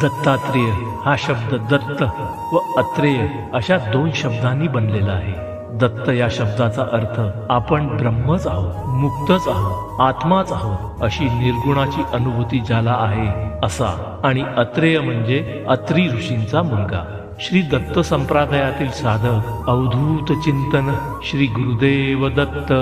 दत्तात्रेय हा शब्द दत्त व अत्रेय अशा दोन शब्दांनी बनलेला आहे. दत्त या शब्दाचा अर्थ आपण ब्रह्मच आहोत मुक्तच आहोत आत्माच आहोत अशी निर्गुणाची अनुभूती ज्याला आहे असा. आणि अत्रेय म्हणजे अत्री ऋषींचा मुलगा. श्री दत्त संप्रदायातील साधक अवधूत चिंतन श्री गुरुदेव दत्त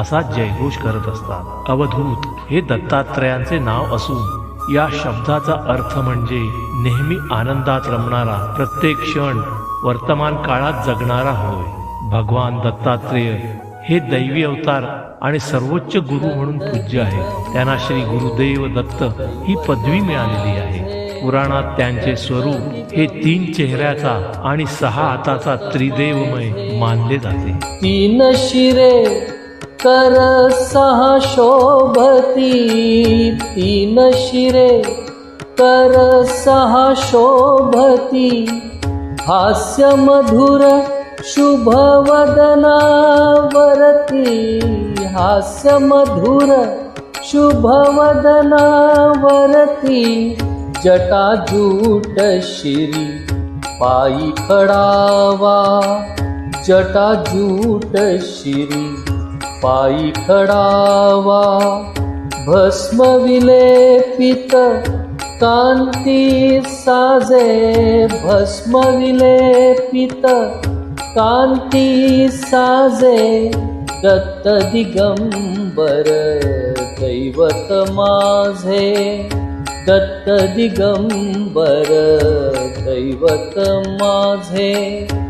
असा जयघोष करत असतात. अवधूत हे दत्तात्रयांचे नाव असून या शब्दाचा अर्थ म्हणजे नेहमी आनंदात रमणारा प्रत्येक क्षण वर्तमान काळात जगणारा होय. भगवान दत्तात्रेय हे दैवी अवतार आणि सर्वोच्च गुरु म्हणून पूज्य आहेत. त्यांना श्री गुरुदेव दत्त ही पदवी मिळालेली आहे. पुराणात त्यांचे स्वरूप हे तीन चेहऱ्याचा आणि सहा हाताचा त्रिदेवमय मानले जाते. तीन शिरे करसः शोभति न करसः शोभति। हास्यमधुर शुभवदनावरति हास्यमधुर शुभवदनावरति जटाजूटशिरि पायि झूट श्रिरि खडा वा जटा पायी खडावा भस्म विलेपित कांती साजे भस्म विलेपित कांती साजे दत्त दिगंबर दैवत माझे दत्त दिगंबर दैवत माझे.